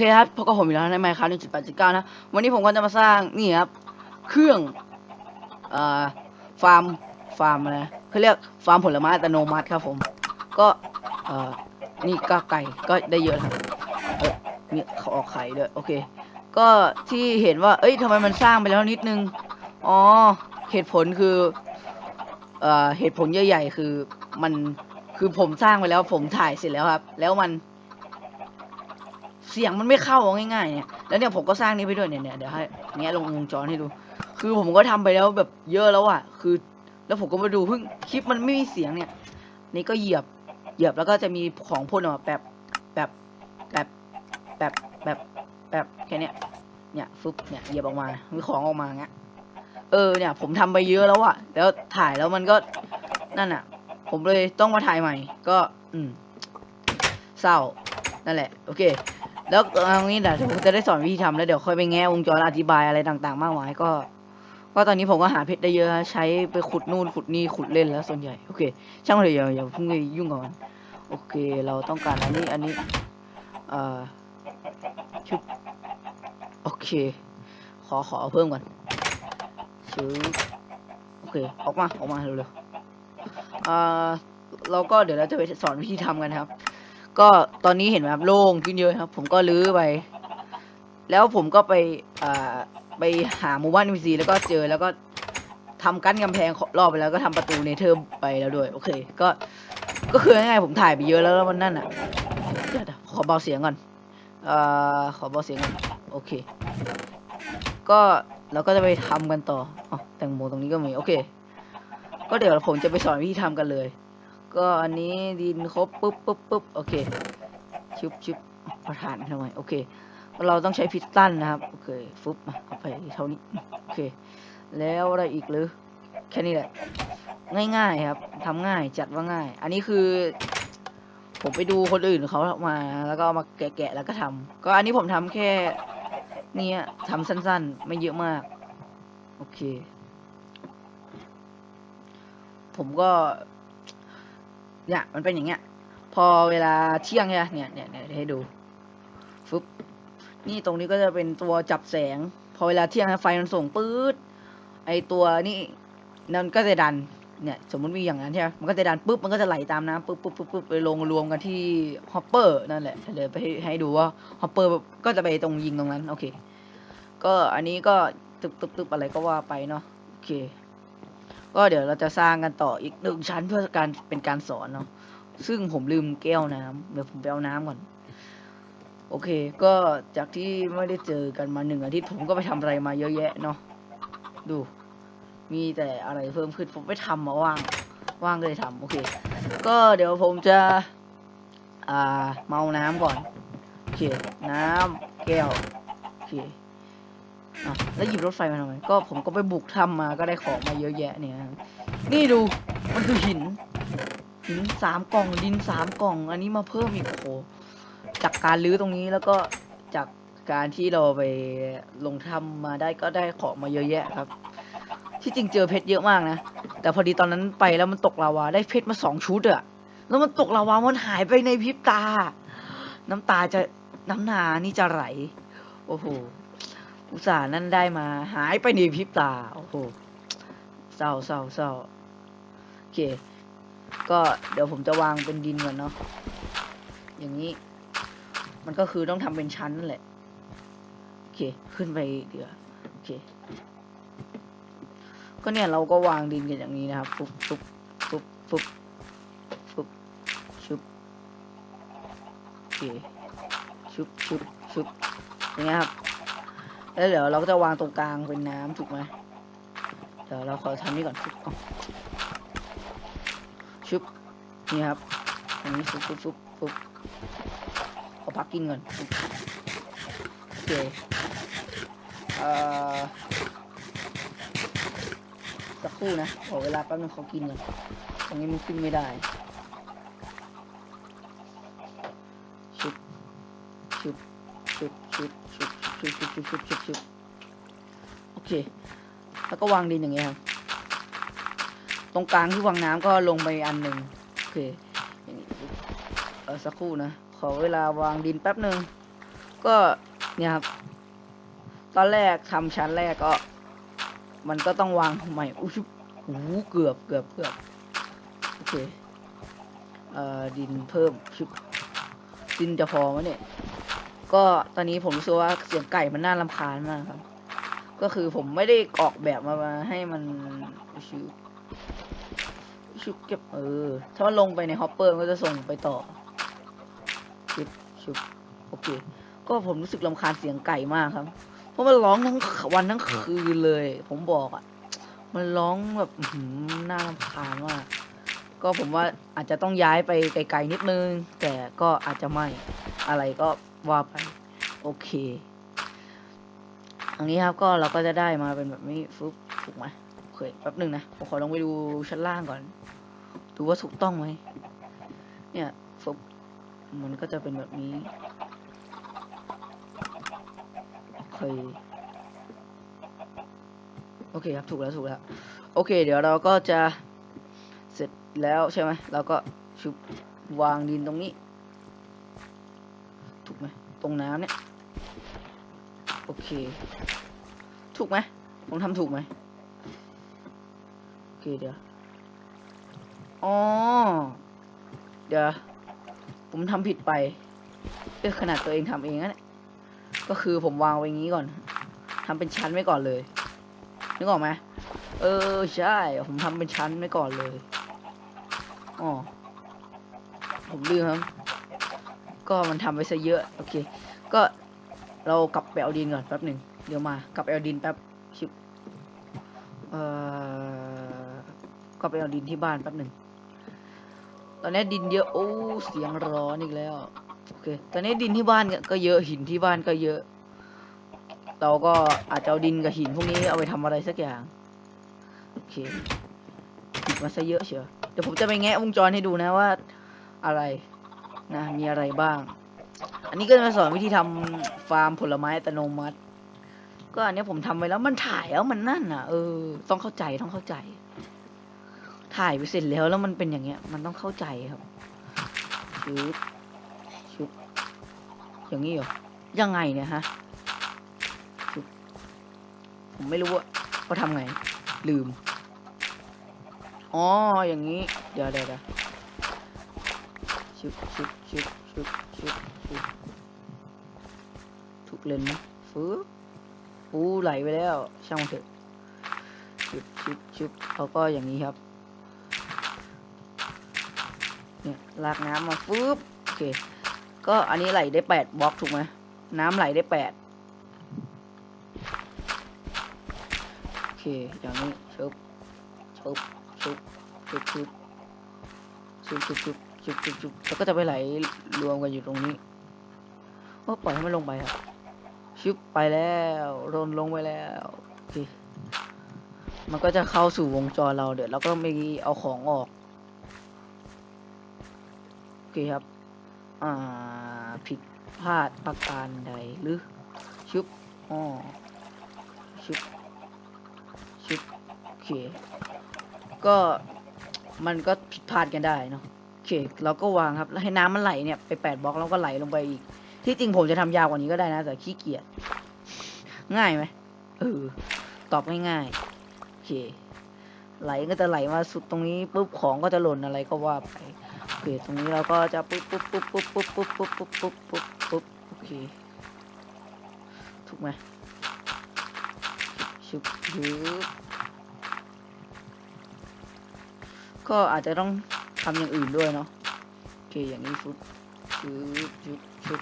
โอเคครับพบกับผมอีกแล้วในไมค์ครับหนึ่งจุดแปดจุดเก้านะ วันนี้ผมก็จะมาสร้างนี่ครับ เครื่องเอ่อฟาร์ม ฟาร์มอะไรเขาเรียกฟาร์มผลไม้อัตโนมัติครับผม ก็เอ่อนี่ก็ไก่ก็ได้เยอะครับเออมีเขาออกไข่ด้วย โอเค ก็ที่เห็นว่า เอ้ยทำไมมันสร้างไปแล้วนิดนึง อ๋อ เหตุผลคือ เอ่อ เหตุผลใหญ่ๆคือมัน คือผมสร้างไปแล้วผมถ่ายเสร็จแล้วครับ แล้วมัน เสียงมันไม่เข้าง่ายๆเนี่ย แล้วเนี่ยผมก็สร้างนี้ไปด้วยเนี่ยเดี๋ยวให้แงะลงวงจรให้ดู คือผมก็ทำไปแล้วแบบเยอะแล้วอะ คือ แล้วผมก็มาดูเพิ่งคลิปมันไม่มีเสียงเนี่ย นี่ก็เหยียบ เหยียบแล้วก็จะมีของพ่นออกมาแบบแบบแบบแบบแบบแบบแค่เนี้ย เนี่ยฟึบเนี่ยเหยียบออกมา มีของออกมาเงี้ย เออเนี่ย ผมทำไปเยอะแล้วอะแล้วถ่ายแล้วมันก็นั่นอะผมเลยต้องมาถ่ายใหม่ ก็ อืมเศร้านั่นแหละ โอเค แล้วเอางี้เดี๋ยวผมจะได้สอนวิธีทำแล้วเดี๋ยวค่อยไปแง่วงจรอธิบายอะไรต่าง ๆ มากมายก็ ก็ตอนนี้ผมก็หาเพชรได้เยอะ ใช้ไปขุดนู่นขุดนี่ขุดเล่นแล้วส่วนใหญ่โอเค ช่างเถอะอย่าอย่าเพิ่งไปยุ่งกับมันโอเค เราต้องการอันนี้อันนี้เอ่อชุบโอเค ขอขอเพิ่มก่อนชื่อโอเคออกมาออกมาเร็วๆอ่าเราก็เดี๋ยวเราจะไปสอนวิธีทำกันครับ ก็ตอนนี้เห็นไหมครับโล่งขึ้นเยอะครับ ผมก็รื้อไป แล้วผมก็ไปอ่าไปหาหมู่บ้านอินซีแล้วก็เจอแล้วก็ทำกั้นกำแพงรอบไปแล้วก็ทำประตูเนเธอร์ไปแล้วด้วย โอเค ก็ก็คือง่ายๆผมถ่ายไปเยอะแล้วแล้ววันนั้นอะเดี๋ยวขอเบาเสียงก่อนเอ่อขอเบาเสียงก่อนโอเค ก็เราก็จะไปทำกันต่ออ๋อแตงโมตรงนี้ก็มีโอเค ก็เดี๋ยวผมจะไปสอนวิธีทำกันเลย ก็อันนี้ดินครบปุ๊บปุ๊บปุ๊บโอเคชุบชุบประธานทำไมโอเค เราต้องใช้พิสตันนะครับโอเคฟุบมาเอาไปเท่านี้โอเค แล้วอะไรอีกหรือแค่นี้แหละ ง่ายๆครับทำง่ายจัดว่าง่าย อันนี้คือผมไปดูคนอื่นเขามา แล้วก็มาแกะๆแล้วก็ทำก็อันนี้ผมทำแค่เนี่ยทำสั้นๆ ไม่เยอะมาก โอเค ผมก็ เนี่ยมันเป็นอย่างเงี้ย พอเวลาเที่ยงเนี่ยเนี่ยเนี่ยเนี่ยให้ดูฟึบนี่ตรงนี้ก็จะเป็นตัวจับแสง พอเวลาเที่ยงไฟมันส่งปื๊ดไอตัวนี่นั่นก็จะดันเนี่ยสมมติมีอย่างนั้นใช่ไหมมันก็จะดันปุ๊บมันก็จะไหลตามน้ำปุ๊บปุ๊บปุ๊บปุ๊บไปลงรวมกันที่ฮอปเปอร์นั่นแหละเดี๋ยวไปให้ให้ดูว่าฮอปเปอร์ก็จะไปตรงยิงตรงนั้นโอเค ก็อันนี้ก็ตึบตึบตึบอะไรก็ว่าไปเนาะโอเค ก็เดี๋ยวเราจะสร้างกันต่ออีกหนึ่งชั้นเพื่อการเป็นการสอนเนาะซึ่งผมลืมแก้วน้ำเดี๋ยวผมไปเอาน้ำก่อน โอเค ก็จากที่ไม่ได้เจอกันมาหนึ่งอาทิตย์ผมก็ไปทำอะไรมาเยอะแยะเนาะดู มีแต่อะไรเพิ่มขึ้นผมไปทำมาว่าง ว่างก็เลยทำโอเค ก็เดี๋ยวผมจะ อ่าเมาน้ำก่อนโอเคน้ำแก้วโอเค อะแล้วหยิบรถไฟมาทำไมก็ผมก็ไปบุกถ้ำมาก็ได้ของมาเยอะแยะเนี่ยนี่ดูมันคือหิน หินสามกล่องดินสามกล่อง อันนี้มาเพิ่มอีกโอ้โหจากการรื้อตรงนี้แล้วก็จากการที่เราไปลงถ้ำมาได้ก็ได้ของมาเยอะแยะครับ ที่จริงเจอเพชรเยอะมากนะ แต่พอดีตอนนั้นไปแล้วมันตกลาวาได้เพชรมาสองชุดอะแล้วมันตกลาวามันหายไปในพริบตา น้ำตาจะน้ำนานี่จะไหล โอ้โห อุตส่าห์นั่นได้มา หายไปในพริบตา โอ้โหเศร้าเศร้าเศร้าโอเค ก็เดี๋ยวผมจะวางเป็นดินก่อนเนาะอย่างนี้ มันก็คือต้องทำเป็นชั้นนั่นแหละโอเค ขึ้นไปเดี๋ยวโอเค ก็เนี่ยเราก็วางดินกันอย่างนี้นะครับฟุบฟุบฟุบฟุบฟุบชุบโอเคชุบชุบชุบอย่างเงี้ยครับ แล้วเดี๋ยวเราก็จะวางตรงกลางเป็นน้ำถูกไหมเดี๋ยวเราขอทำนี่ก่อนฟุบชุบนี่ครับอันนี้ฟุบฟุบฟุบฟุบขอพักกินก่อนโอเคเอ่อสักครู่นะขอเวลาแป๊บนึงเขากินก่อนตรงนี้มันขึ้นไม่ได้ชุบชุบชุบชุบชุบ ชุบชุบชุบชุบชุบชุบโอเค แล้วก็วางดินอย่างเงี้ยครับ ตรงกลางที่วางน้ำก็ลงไปอันหนึ่งโอเคอย่างนี้เออสักครู่นะ ขอเวลาวางดินแป๊บหนึ่งก็เนี่ยครับ ตอนแรกทำชั้นแรกก็ มันก็ต้องวางใหม่อุ้ยชุบโอ้โหเกือบเกือบเกือบโอเคเอ่อดินเพิ่มชุบดินจะพอไหมเนี่ย ก็ตอนนี้ผมรู้สึกว่าเสียงไก่มันน่ารำคาญมากครับ ก็คือผมไม่ได้ออกแบบมามาให้มันชุบชุบเก็บเออ ถ้ามันลงไปในฮอปเปอร์มันก็จะส่งไปต่อชุบชุบโอเค ก็ผมรู้สึกรำคาญเสียงไก่มากครับ เพราะมันร้องทั้งวันทั้งคืนเลย ผมบอกอะ มันร้องแบบหน่ารำคาญมาก ก็ผมว่าอาจจะต้องย้ายไปไกลๆนิดนึง แต่ก็อาจจะไม่อะไรก็ว่าไปโอเคอันนี้ครับก็เราก็จะได้มาเป็นแบบนี้ฟึบถูกไหมโอเคแป๊บหนึ่งนะผมขอลองไปดูชั้นล่างก่อนดูว่าถูกต้องไหมเนี่ยฟึบมันก็จะเป็นแบบนี้โอเคโอเคครับถูกแล้วถูกแล้วโอเค เดี๋ยวเราก็จะ แล้วใช่ไหมเราก็ชุบวางดินตรงนี้ ถูกไหมตรงน้ำเนี่ย โอเค ถูกไหมผมทำถูกไหมโอเคเดี๋ยวอ๋อเดี๋ยว ผมทำผิดไปเรื่อขนาดตัวเองทำเองนะเนี่ยก็คือผมวางไว้อย่างนี้ก่อนทำเป็นชั้นไว้ก่อนเลยนึกออกไหมเออใช่ ผมทำเป็นชั้นไว้ก่อนเลย อ๋อ ผมลืมครับ ก็มันทำไปซะเยอะ โอเค ก็เรากลับไปเอาดินก่อนแป๊บหนึ่งเดี๋ยวมากลับไปเอาดินแป๊บชิบเอ่อกลับไปเอาดินที่บ้านแป๊บหนึ่งตอนนี้ดินเยอะโอ้เสียงร้อนอีกแล้วโอเคตอนนี้ดินที่บ้านก็เยอะหินที่บ้านก็เยอะ เราก็อาจจะเอาดินกับหินพวกนี้เอาไปทำอะไรสักอย่างโอเคผิดมาซะเยอะเชียว ดี๋ยวผมจะไปแงะวงจรให้ดูนะว่าอะไรนะมีอะไรบ้าง อันนี้ก็จะมาสอนวิธีทำฟาร์มผลไม้อัตโนมัติ ก็อันนี้ผมทำไปแล้วมันถ่ายแล้วมันนั่นอะเออ ต้องเข้าใจต้องเข้าใจ ถ่ายไปเสร็จแล้วแล้วมันเป็นอย่างเงี้ย มันต้องเข้าใจครับชุบชุบอย่างนี้เหรอยังไงเนี่ยฮะชุบผมไม่รู้อะว่าทำไง ลืม อ๋อ อย่างนี้ เดี๋ยวเดี๋ยวเดี๋ยวชุบชุบชุบชุบชุบชุบถูกเลนไหมฟื้บอู้ไหลไปแล้ว ช่างเถอะชุบชุบชุบแล้วก็อย่างนี้ครับ เนี่ยลากน้ำมาฟืบโอเค ก็อันนี้ไหลได้แปดบล็อกถูกไหม น้ำไหลได้แปดโอเค อย่างนี้ชุบชุบ ชุบชุบชุบชุบชุบชุบชุบชุบชุบแล้วก็จะไปไหลรวมกันอยู่ตรงนี้ว่าปล่อยให้มันลงไปครับชุบไปแล้วลนลงไปแล้วโอเคมันก็จะเข้าสู่วงจรเราเดี๋ยวเราก็ไม่เอาของออกโอเคครับ อ่าผิดพลาดประการใดหรือชุบอ๋อชุบชุบโอเค ก็มันก็ผิดพลาดกันได้เนาะโอเคเราก็วางครับแล้วให้น้ำมันไหลเนี่ยไปแปดบล็อกแล้วก็ไหลลงไปอีก ที่จริงผมจะทำยาวกว่านี้ก็ได้นะ แต่ขี้เกียจง่ายไหมเออตอบง่ายๆโอเค ไหลก็จะไหลมาสุดตรงนี้ปุ๊บของก็จะหล่นอะไรก็ว่าไปโอเคตรงนี้เราก็จะปุ๊บปุ๊บปุ๊บปุ๊บปุ๊บปุ๊บปุ๊บปุ๊บปุ๊บปุ๊บปุ๊บโอเคถูกไหมชุบชุบ ก็อาจจะต้องทำอย่างอื่นด้วยเนาะโอเคอย่างนี้ฟุบชุบชุบชุบ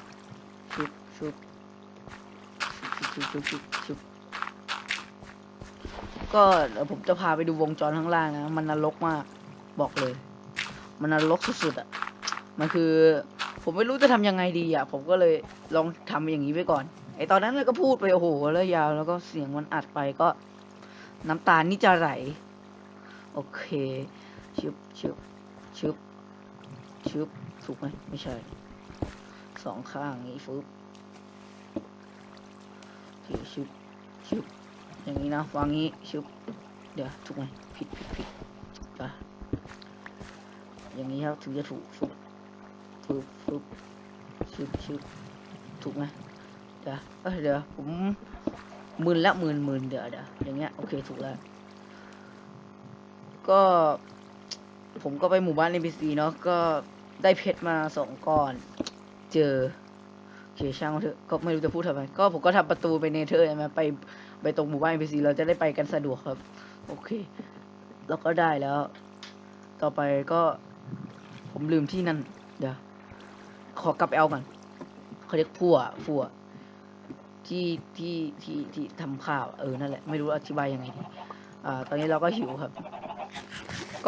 ชุบชุบชุบชุบชุบชุบชุบก็เดี๋ยวผมจะพาไปดูวงจรข้างล่างนะ มันนรกมากบอกเลย มันนรกสุดๆอะมันคือ ผมไม่รู้จะทำยังไงดีอะ ผมก็เลยลองทำอย่างนี้ไปก่อน ไอตอนนั้นเราก็พูดไปโอ้โหแล้วยาวแล้วก็เสียงมันอัดไปก็ น้ำตาลนี่จะไหล โอเค ชึบชึบชึบชึบถูกไหมไม่ใช่สองข้างนี้ฟึบโอชึบชึบอย่างนี้นะวางงี้ชึบเดี๋ยวถูกไหมผิดผิดผิดอะอย่างนี้ครับถึงจะถูกฟึบฟึบฟึบชึบชึบถูกไหมเดี๋ยวเอ้ยเดี๋ยวผมมึนละมึนมึนเดี๋ยวเดี๋ยวอย่างเงี้ยโอเคถูกแล้วก็ ผมก็ไปหมู่บ้าน NPC เนาะก็ได้เพชรมาสองก้อน เจอโอเคช่างเถอะก็ไม่รู้จะพูดทำไมก็ผมก็ทำประตูไปเนเธอร์ใช่ไหมไปไปตรงหมู่บ้าน NPC เราจะได้ไปกันสะดวกครับ โอเค แล้วก็ได้แล้ว ต่อไปก็ ผมลืมที่นั่นเดี๋ยวขอกลับไปเอาก่อนเขาเรียกพั่วพั่วที่ที่ที่ที่ทำข้าวเออนั่นแหละไม่รู้อธิบายยังไงดีอ่าตอนนี้เราก็หิวครับ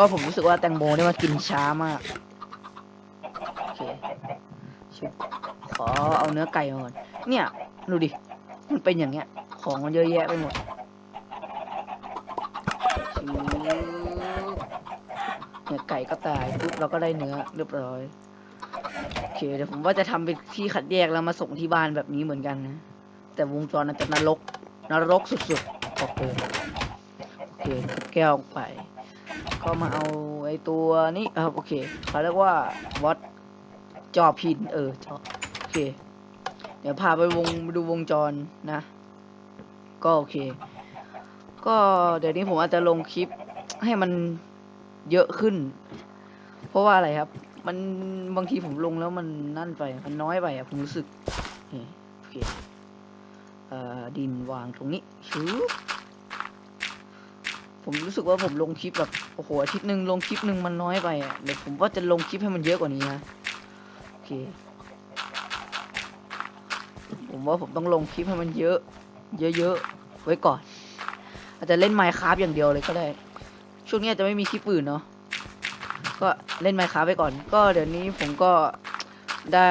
ก็ผมรู้สึกว่าแตงโมเนี่ยมันกินช้ามากโอเคชิบขอเอาเนื้อไก่มาก่อนเนี่ยดูดิมันเป็นอย่างเงี้ย ของมันเยอะแยะไปหมดชิเนี่ยไก่ก็ตายปุ๊บเราก็ได้เนื้อเรียบร้อยโอเคเดี๋ยวผมว่าจะทำเป็นที่คัดแยกแล้วมาส่งที่บ้านแบบนี้เหมือนกันนะแต่วงจรอาจจะนรกนรกสุดๆบอเลยโอเคแก้วออ กไปก็มาเอาไอตัวนี้ครับโอเคเขาเรียกว่าวัดจอพินเออจอโอเค เดี๋ยวพาไปวงดูวงจรนะ ก็โอเค ก็เดี๋ยวนี้ผมอาจจะลงคลิปให้มันเยอะขึ้น เพราะว่าอะไรครับ มันบางทีผมลงแล้วมันนั่นไป มันน้อยไปอะผมรู้สึกโอเคเอ่อดินวางตรงนี้ชืบ ผมรู้สึกว่าผมลงคลิปแบบโอ้โหอาทิตย์หนึ่งลงคลิปหนึ่งมันน้อยไปอะเดี๋ยวผมว่าจะลงคลิปให้มันเยอะกว่านี้นะโอเค ผมว่าผมต้องลงคลิปให้มันเยอะ เยอะๆไว้ก่อน อาจจะเล่นไมค์คราฟอย่างเดียวเลยก็ได้ ช่วงนี้อาจจะไม่มีคลิปอื่นเนาะก็เล่นไมค์คราฟไปก่อน ก็เดี๋ยวนี้ผมก็ได้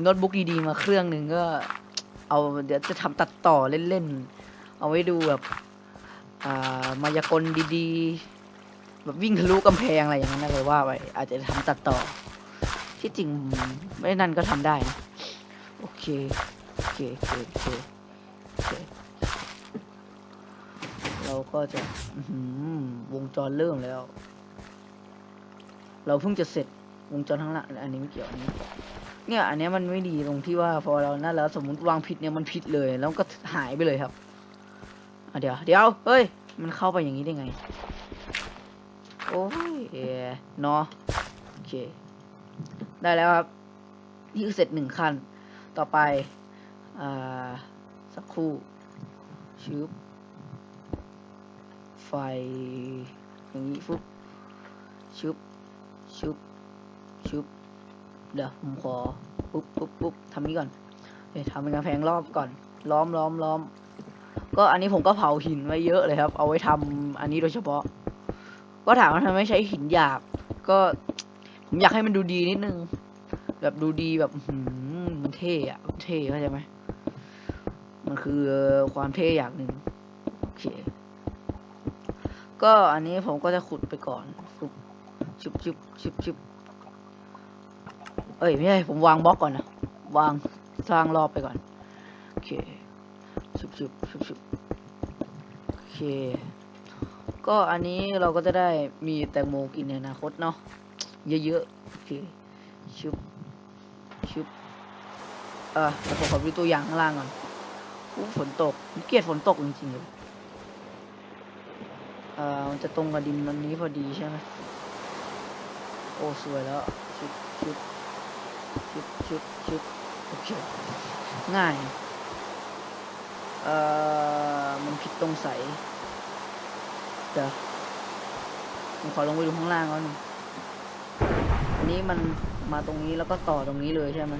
โน้ตบุ๊กดีๆมาเครื่องหนึ่งก็ เอาเดี๋ยวจะทำตัดต่อเล่นๆเอาไว้ดูแบบ อ่ามายากลดีๆ แบบวิ่งทะลุกำแพงอะไรอย่างนั้นนะเลยว่าไปอาจจะทำตัดต่อ ที่จริงไม่นั่นก็ทำได้นะโอเคโอเคโอเคโอเคโอเคเราก็จะวงจรเริ่มแล้ว เราเพิ่งจะเสร็จวงจรทั้างลังอันนี้ไม่เกี่ยวอันนี้เนี่ย อันนี้มันไม่ดีตรงที่ว่าพอเรานั่นแล้ว สมมติวางผิดเนี่ยมันผิดเลย แล้วก็หายไปเลยครับ เดี๋ยวเดี๋ยวเฮ้ย มันเข้าไปอย่างนี้ได้ไง โอ้ยเนาะโอเค ได้แล้วครับ นี่คือเสร็จหนึ่งขั้น ต่อไป อ่า สักครู่ชืบไฟ อย่างนี้ฟุบชุบชุบชุบเดี๋ยวผมขอปุ๊บปุ๊บปุ๊บทำนี้ก่อนเดี๋ยวทำเป็นกำแพงรอบก่อน ล้อมล้อมล้อม ก็อันนี้ผมก็เผาหินไว้เยอะเลยครับ เอาไว้ทำอันนี้โดยเฉพาะ ก็ถามว่าทำไมใช้หินหยาบ ก็ผมอยากให้มันดูดีนิดนึง แบบดูดีแบบหืมันเท่อะเท่เข้าใจไหมมันคือความเท่อย่างหนึ่งโอเค ก็อันนี้ผมก็จะขุดไปก่อนฟุบชุบชุบชุบชุบเอ้ยไม่ใช่ผมวางบล็อกก่อนนะวางสร้างรอบไปก่อนโอเค ชุบชุบชุบชุบโอเค ก็อันนี้เราก็จะได้มีแตงโมกินในอนาคตเนาะ เยอะๆ โอเค ชุบ ชุบเออแล้วผมขอดูตัวอย่างข้างล่างก่อนอู้ฝนตกผมเกลียดฝนตกจริงๆเลยเอ่อมันจะตรงกับดินมันนี้พอดีใช่ไหมโอ้ สวยแล้ว ชุบชุบชุบชุบชุบโอเค ง่าย เอ่อมันผิดตรงใสเดี๋ยวผมขอลงไปดูข้างล่างก่อนอันนี้มันมาตรงนี้แล้วก็ต่อตรงนี้เลยใช่ไหม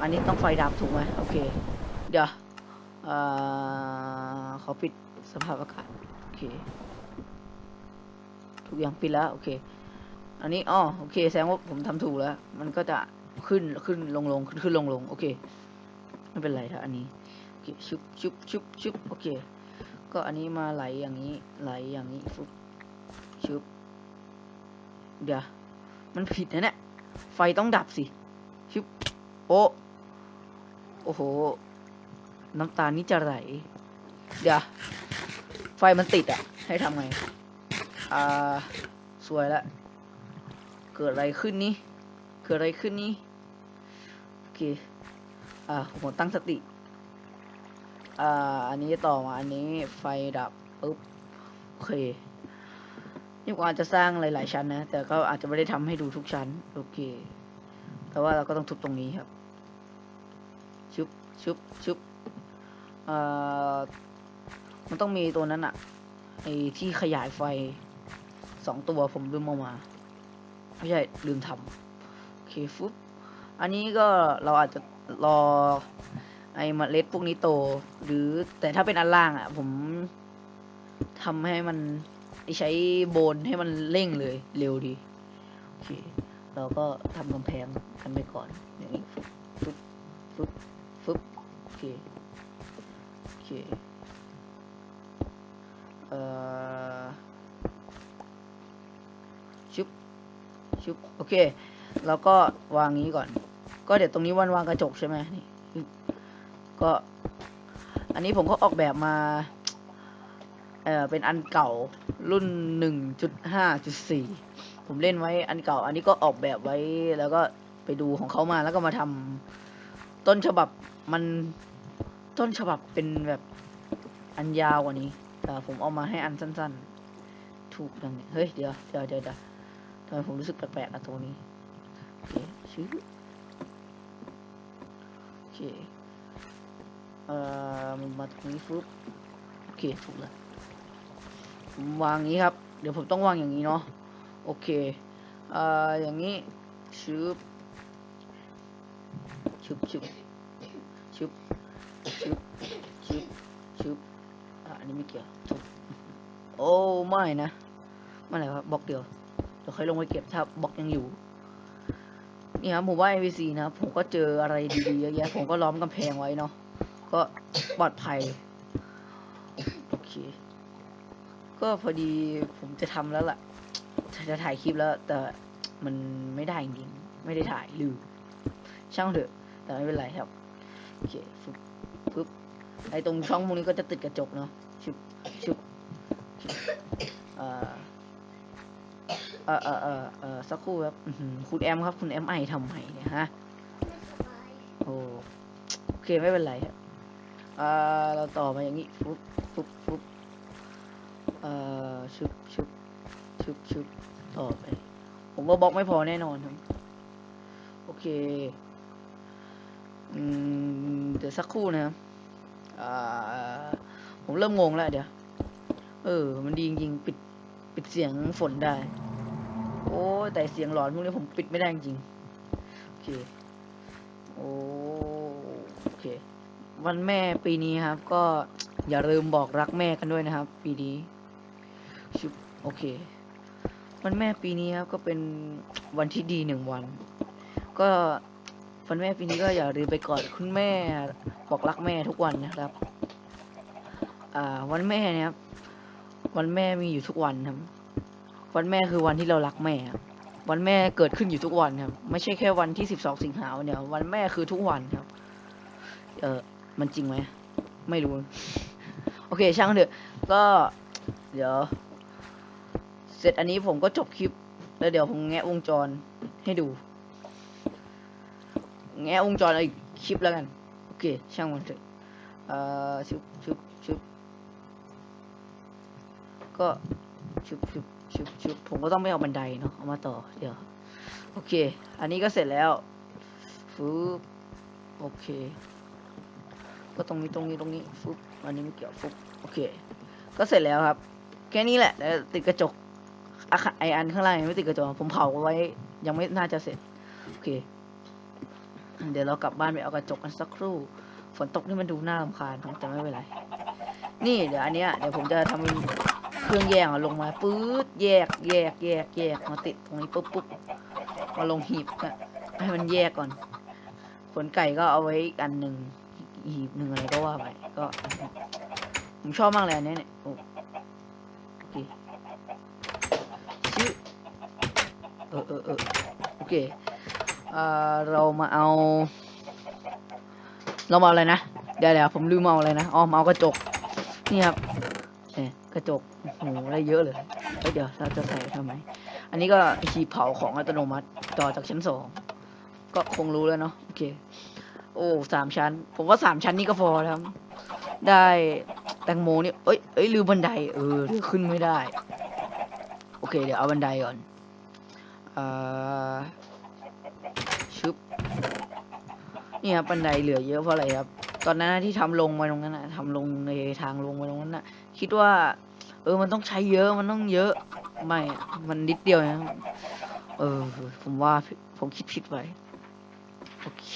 อันนี้ต้องไฟดับถูกไหมโอเค เดี๋ยวเอ่อขอปิดสภาพอากาศโอเคทุกอย่างปิดแล้วโอเค อันนี้อ๋อโอเคแสดงว่าผมทำถูกแล้ว มันก็จะขึ้นขึ้นลงลงขึ้นขึ้นลงลงโอเคไม่เป็นไรถ้าอันนี้ เคชุบชุบชุบชุบโอเค ก็อันนี้มาไหลอย่างนี้ ไหลอย่างนี้ฟุบชุบเดี๋ยวมันผิดนะเนี่ยไฟต้องดับสิชุบโอ้โอ้โห น้ำตานี่จะไหล เดี๋ยวไฟมันติดอะให้ทำไง อ่า สวยละ เกิดอะไรขึ้นนี่ เกิดอะไรขึ้นนี่ โอเค อ่าผมตั้งสติ อ่า อันนี้ต่อมาอันนี้ไฟดับปุ๊บโอเคนี่ผมอาจจะสร้างหลาย ๆ ชั้นนะ แต่ก็อาจจะไม่ได้ทำให้ดูทุกชั้น โอเค แต่ว่าเราก็ต้องทุบตรงนี้ครับ ชุบชุบชุบเอ่อมันต้องมีตัวนั้นอะไอที่ขยายไฟสองตัวผมลืมเอามาไม่ใช่ลืมทำโอเคฟุบอันนี้ก็เราอาจจะรอ ไอเมล็ดพวกนี้โต หรือแต่ถ้าเป็นอันล่างอะผมทำให้มันใช้โบนให้มันเร่งเลย เร็วดีโอเคเราก็ทำกำแพงกันไปก่อนอย่างนี้ฟึบฟึบฟึบโอเคโอเคเอ่อชุบชุบโอเคแล้วก็วางงี้ก่อน ก็เดี๋ยวตรงนี้วันวางกระจกใช่ไหมนี่ ก็ อันนี้ผมก็ออกแบบมา เออเป็นอันเก่ารุ่นหนึ่งจุดห้าจุดสี่ผมเล่นไว้อันเก่า อันนี้ก็ออกแบบไว้แล้วก็ไปดูของเขามาแล้วก็มาทำต้นฉบับมันต้นฉบับเป็นแบบอันยาวกว่านี้ แต่ผมเอามาให้อันสั้น ๆ ถูกดังนี้เฮ้ยเดี๋ยวเดี๋ยวเดี๋ยวเดี๋ยวทำไมผมรู้สึกแปลกๆอะตัวนี้โอเคชื่อโอเค เอ่อมาตรงนี้ฟึบโอเคถูกแล้วผมวางอย่างนี้ครับ เดี๋ยวผมต้องวางอย่างนี้เนาะโอเคเอ่ออย่างนี้ชึบชึบชึบชึบชึบชึบชึบอะอันนี้ไม่เกี่ยวทุบโอ้ไม่นะไม่อะไรครับบล็อกเดียวเดี๋ยวค่อยลงไปเก็บถ้าบล็อกยังอยู่นี่ครับผมว่า MVC นะครับผมก็เจออะไรดีๆเยอะแยะผมก็ล้อมกำแพงไว้เนาะ ก็ปลอดภัย โอเค ก็พอดีผมจะทำแล้วล่ะ จะถ่ายคลิปแล้ว แต่มันไม่ได้จริงไม่ได้ถ่ายลืมช่างเถอะ แต่ไม่เป็นไรครับ โอเคฟึบฟึบไอตรงช่องพวกนี้ก็จะติดกระจกเนาะชุบชุบเอ่อเอ่อเอ่อเอ่อเอ่อสักครู่ครับคุณแอมครับ คุณแอมไอทำไมเนี่ยฮะ โอ้โอเค ไม่เป็นไรครับ อ่อเราต่อมาอย่างนี้ฟึบฟึบฟึบเอ่อชุบชุบชุบชุบต่อไป ผมว่าบล็อกไม่พอแน่นอนครับ โอเค อืม เดี๋ยวสักครู่นะครับอ่าผมเริ่มงงแล้วเดี๋ยว เออ มันดีจริงปิด ปิดเสียงฝนได้ โอ้แต่เสียงหลอนพวกนี้ผมปิดไม่ได้จริง โอเค โอ้ วันแม่ปีนี้ครับ ก็อย่าลืมบอกรักแม่กันด้วยนะครับ ปีนี้ชุบโอเค วันแม่ปีนี้ครับก็เป็นวันที่ดีหนึ่งวัน ก็วันแม่ปีนี้ก็อย่าลืมไปกอดคุณแม่บอกรักแม่ทุกวันนะครับ อ่า วันแม่เนี่ยครับ วันแม่มีอยู่ทุกวันครับ วันแม่คือวันที่เรารักแม่ครับวันแม่เกิดขึ้นอยู่ทุกวันครับ ไม่ใช่แค่วันที่สิบสองสิงหาวันเดียวันแม่คือทุกวันครับ เออ มันจริงไหมไม่รู้ โอเคช่างเถอะ ก็เดี๋ยว เสร็จอันนี้ผมก็จบคลิป แล้วเดี๋ยวผมแงะวงจรให้ดู แงะวงจรอีกคลิปแล้วกัน โอเค ช่างมันเถอะเอ่อชุบชุบชุบก็ชุบชุบชุบชุบผมก็ต้องไม่เอาบันไดเนาะเอามาต่อเดี๋ยว โอเค อันนี้ก็เสร็จแล้วฟืบโอเค ก็ตรงนี้ตรงนี้ตรงนี้ฟุบอันนี้ไม่เกี่ยวฟุบโอเค ก็เสร็จแล้วครับ แค่นี้แหละแล้วติดกระจกอะไออันข้างล่างยังไม่ติดกระจกผมเผาไว้ ยังไม่น่าจะเสร็จโอเค เดี๋ยวเรากลับบ้านไปเอากระจกกันสักครู่ ฝนตกนี่มันดูน่ารำคาญนแต่ไม่เป็นไร นี่เดี๋ยวอันเนี้ยเดี๋ยวผมจะทำเป็นเครื่องแยกลงมาปื๊ดแยกแยกแยกแยกมาติดตรงนี้ปุ๊บปุ๊บมาลงหีบนะให้มันแยกก่อน ขนไก่ก็เอาไว้อีกอันหนึ่ง อีกหนึ่งอะไรก็ว่าไปก็ผมชอบมากเลยอันเนี้ยเนี่ยโอเคชื่อเออเออเออโอเคเอ่อเรามาเอา เรามาเอาอะไรนะเดี๋ยวเดี๋ยวผมลืมเอาอะไรนะอ๋อมาเอากระจกนี่ครับเนี่ยกระจกโอ้โหได้เยอะเลยเอ้ยเดี๋ยวเราจะใส่ทำไมอันนี้ก็หีบเผาของอัตโนมัติต่อจากชั้นสองก็คงรู้แล้วเนาะโอเค โอ้สามชั้น ผมว่าสามชั้นนี่ก็พอแล้วได้แตงโมนี่เอ้ยเอ้ยลืมบันไดเออขึ้นไม่ได้ โอเค เดี๋ยวเอาบันไดก่อนอ่าชึบนี่ครับบันไดเหลือเยอะเพราะอะไรครับ ตอนนั้นที่ทำลงมาตรงนั้นนะทำลงในทางลงมาตรงนั้นนะคิดว่า เออมันต้องใช้เยอะมันต้องเยอะไม่ มันนิดเดียวนะเออผมว่าผมคิดผิดไปโอเค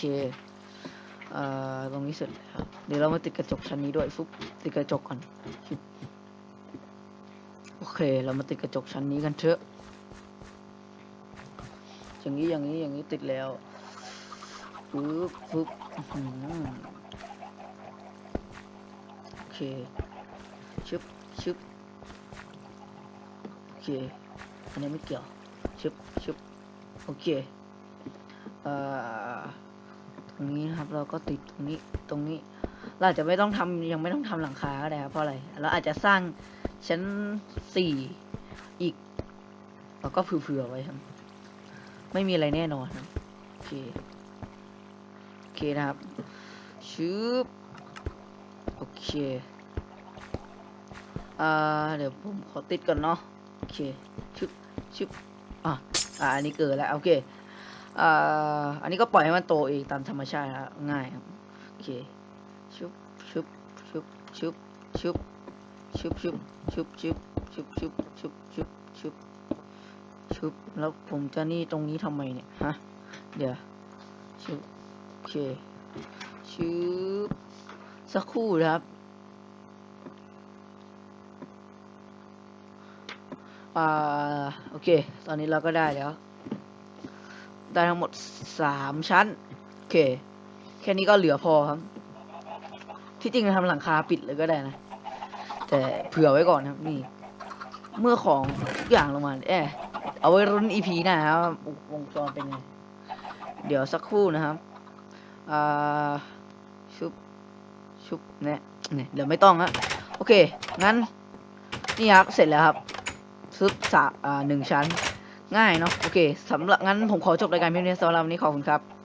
อ่อตรงนี้เสร็จแล้วเดี๋ยวเรามาติดกระจกชั้นนี้ด้วยฟุบติดกระจกก่อนโอเค เรามาติดกระจกชั้นนี้กันเถอะอย่างนี้อย่างนี้อย่างนี้ติดแล้วปึ๊บปึ๊บโอเคชึบชึบโอเคอันนี้ไม่เกี่ยวชึบชึบโอเคเอ่อ ตรงนี้นะครับ เราก็ติดตรงนี้ตรงนี้ เราอาจจะไม่ต้องทำยังไม่ต้องทำหลังคาก็ได้ครับเพราะอะไรเราอาจจะสร้างชั้นสี่อีก เราก็เผื่อๆไว้ครับ ไม่มีอะไรแน่นอนครับโอเคโอเคนะครับชึบโอเคอ่าเดี๋ยวผมขอติดก่อนเนาะโอเคชึบชึบอะอ่าอันนี้เกิดแล้วโอเค อ่าอันนี้ก็ปล่อยให้มันโตเองตามธรรมชาติครับง่ายครับโอเคชึบชึบชึบชึบชึบชึบชึบชึบชึบชึบชึบชึบชึบชึบชึบแล้วผมจะนี่ตรงนี้ทำไมเนี่ยฮะเดี๋ยวชึบโอเคชึบสักครู่นะครับอ่าโอเค ตอนนี้เราก็ได้แล้ว ได้ทั้งหมดสามชั้น โอเค แค่นี้ก็เหลือพอครับ ที่จริงทำหลังคาปิดเลยก็ได้นะ แต่เผื่อไว้ก่อนครับนี่ เมื่อของทุกอย่างลงมาเอะเอาไว้รุ่นอีพีหนะครับวงจรเป็นไง เดี๋ยวสักครู่นะครับอ่าชุบชุบเนี่ยเนี่ยเดี๋ยวไม่ต้องฮะโอเค งั้น นี่ครับ เสร็จแล้วครับ ซึบสะอ่าหนึ่งชั้น ง่ายเนาะโอเคสำหรับงั้นผมขอจบรายการเพียงเท่านี้สำหรับวันนี้ขอบคุณครับ